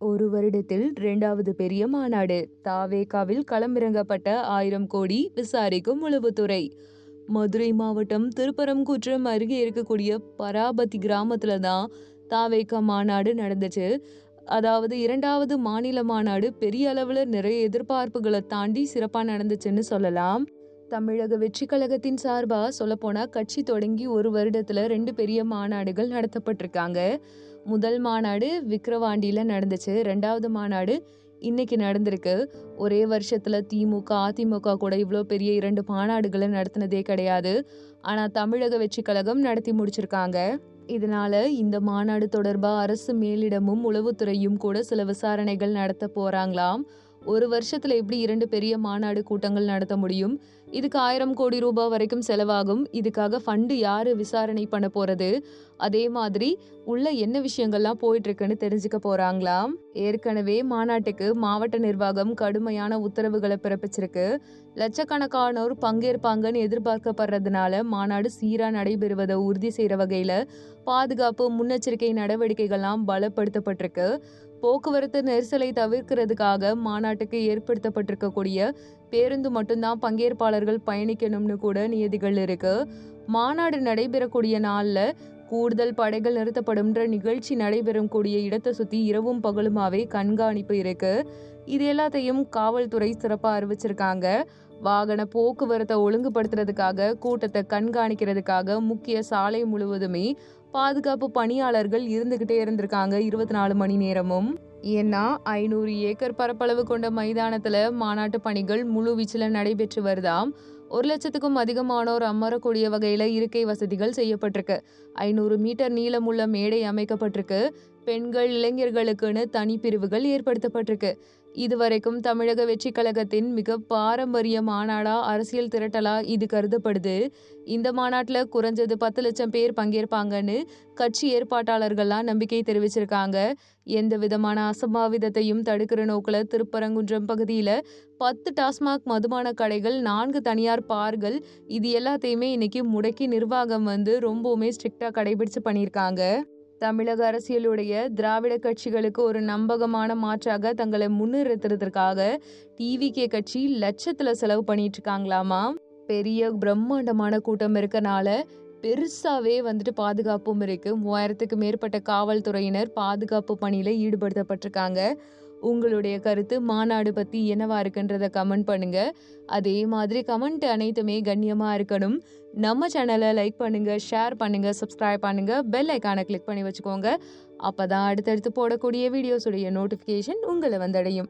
ஒரு வருடத்தில் இரண்டாவது பெரிய மாநாடு. தாவேகாவில் களமிறங்கப்பட்ட ஆயிரம் கோடி விசாரிக்கும் உளவுத்துறை. மதுரை மாவட்டம் திருப்பரங்குன்றம் அருகே இருக்கக்கூடிய பராபதி கிராமத்துல தான் தாவேகா மாநாடு நடந்துச்சு. அதாவது இரண்டாவது மாநில மாநாடு பெரிய அளவில் நிறைய எதிர்பார்ப்புகளை தாண்டி சிறப்பாக நடந்துச்சுன்னு சொல்லலாம். தமிழக வெற்றி கழகத்தின் சார்பாக சொல்லப்போனால் கட்சி தொடங்கி ஒரு வருடத்தில் ரெண்டு பெரிய மாநாடுகள் நடத்தப்பட்டிருக்காங்க. முதல் மாநாடு விக்கிரவாண்டியில் நடந்துச்சு. ரெண்டாவது மாநாடு இன்னைக்கு நடந்திருக்கு. ஒரே வருஷத்தில் திமுக அதிமுக கூட இவ்வளோ பெரிய இரண்டு மாநாடுகளை நடத்தினதே கிடையாது. ஆனால் தமிழக வெற்றி கழகம் நடத்தி முடிச்சிருக்காங்க. இதனால இந்த மாநாடு தொடர்பாக அரசு மேலிடமும் உளவுத்துறையும் கூட சில விசாரணைகள் நடத்த போறாங்களாம். ஒரு வருஷத்துல எப்படி இரண்டு பெரிய மாநாடு கூட்டங்கள் நடத்த முடியும்? இதுக்கு ஆயிரம் கோடி ரூபாய் வரைக்கும் செலவாகும். இதுக்காக ஃபண்டு யாரு விசாரணை பண்ண போறது? அதே மாதிரி உள்ள என்ன விஷயங்கள்லாம் போயிட்டு இருக்குன்னு தெரிஞ்சுக்க போறாங்களாம். ஏற்கனவே மாநாட்டுக்கு மாவட்ட நிர்வாகம் கடுமையான உத்தரவுகளை பிறப்பிச்சிருக்கு. லட்சக்கணக்கானோர் பங்கேற்பாங்கன்னு எதிர்பார்க்கப்படுறதுனால மாநாடு சீரா நடைபெறுவதை உறுதி செய்யற வகையில பாதுகாப்பு முன்னெச்சரிக்கை நடவடிக்கைகள்லாம் பலப்படுத்தப்பட்டிருக்கு. போக்குவரத்து நெரிசலை தவிர்க்கிறதுக்காக மாநாட்டுக்கு ஏற்படுத்தப்பட்டிருக்கக்கூடிய பேருந்து மட்டும்தான் பங்கேற்பாளர்கள் பயணிக்கணும்னு கூட நியதிகள் இருக்கு. மாநாடு நடைபெறக்கூடிய நாளில் கூடுதல் படைகள் நிறுத்தப்படும்ன்ற நிகழ்ச்சி நடைபெறும் கூடிய இடத்தை சுற்றி இரவும் பகலுமாவே கண்காணிப்பு இருக்கு. இது எல்லாத்தையும் காவல்துறை சிறப்பாக அறிவிச்சிருக்காங்க. வாகன போக்குவரத்தை ஒழுங்குபடுத்துறதுக்காக கூட்டத்தை கண்காணிக்கிறதுக்காக முக்கிய சாலை முழுவதுமே பாதுகாப்பு பணியாளர்கள் இருந்துகிட்டே இருந்திருக்காங்க இருபத்தி நாலு மணி நேரமும். ஏன்னா ஐநூறு ஏக்கர் பரப்பளவு கொண்ட மைதானத்தில் மாநாட்டு பணிகள் முழு வீச்சில் நடைபெற்று வருதாம். ஒரு லட்சத்துக்கும் அதிகமானோர் அமரக்கூடிய வகையில் இருக்கை வசதிகள் செய்யப்பட்டிருக்கு. ஐநூறு மீட்டர் நீளமுள்ள மேடை அமைக்கப்பட்டிருக்கு. பெண்கள் இளைஞர்களுக்குன்னு தனிப்பிரிவுகள் ஏற்படுத்தப்பட்டிருக்கு. இதுவரைக்கும் தமிழக வெற்றி கழகத்தின் மிக பாரம்பரிய மாநாடா அரசியல் திரட்டலா இது கருதப்படுது. இந்த மாநாட்டில் குறைஞ்சது பத்து லட்சம் பேர் பங்கேற்பாங்கன்னு கட்சி ஏற்பாட்டாளர்கள்லாம் நம்பிக்கை தெரிவிச்சிருக்காங்க. எந்த விதமான அசம்பாவிதத்தையும் தடுக்கிற நோக்கில் திருப்பரங்குன்றம் பகுதியில் பத்து டாஸ்மாக் மதுபான கடைகள் நான்கு தனியார் பார்கள் இது எல்லாத்தையுமே இன்னைக்கு முடக்கி நிர்வாகம் வந்து ரொம்பவுமே ஸ்ட்ரிக்டாக கடைபிடிச்சு பண்ணியிருக்காங்க. தமிழக அரசியலுடைய திராவிட கட்சிகளுக்கு ஒரு நம்பகமான மாற்றாக தங்களை முன்னிறுத்துறதுக்காக டிவிகே கட்சி லட்சத்துல செலவு பண்ணிட்டு இருக்காங்களாமா பெரிய பிரம்மாண்டமான கூட்டம் இருக்கனால பெருசாவே வந்துட்டு பாதுகாப்பும் இருக்கு. மூவாயிரத்துக்கு மேற்பட்ட காவல்துறையினர் பாதுகாப்பு பணியில ஈடுபடுத்தப்பட்டிருக்காங்க. உங்களுடைய கருத்து மாநாடு பத்தி என்னவா இருக்குன்றத கமெண்ட் பண்ணுங்க. அதே மாதிரி கமெண்ட் அனைத்துமே கண்ணியமா இருக்கணும். நம்ம சேனலை லைக் பண்ணுங்க ஷேர் பண்ணுங்க சப்ஸ்கிரைப் பண்ணுங்க பெல் ஐக்கானை கிளிக் பண்ணி வச்சுக்கோங்க. அப்பதான் அடுத்தடுத்து போடக்கூடிய வீடியோஸுடைய நோட்டிஃபிகேஷன் உங்களை வந்தடையும்.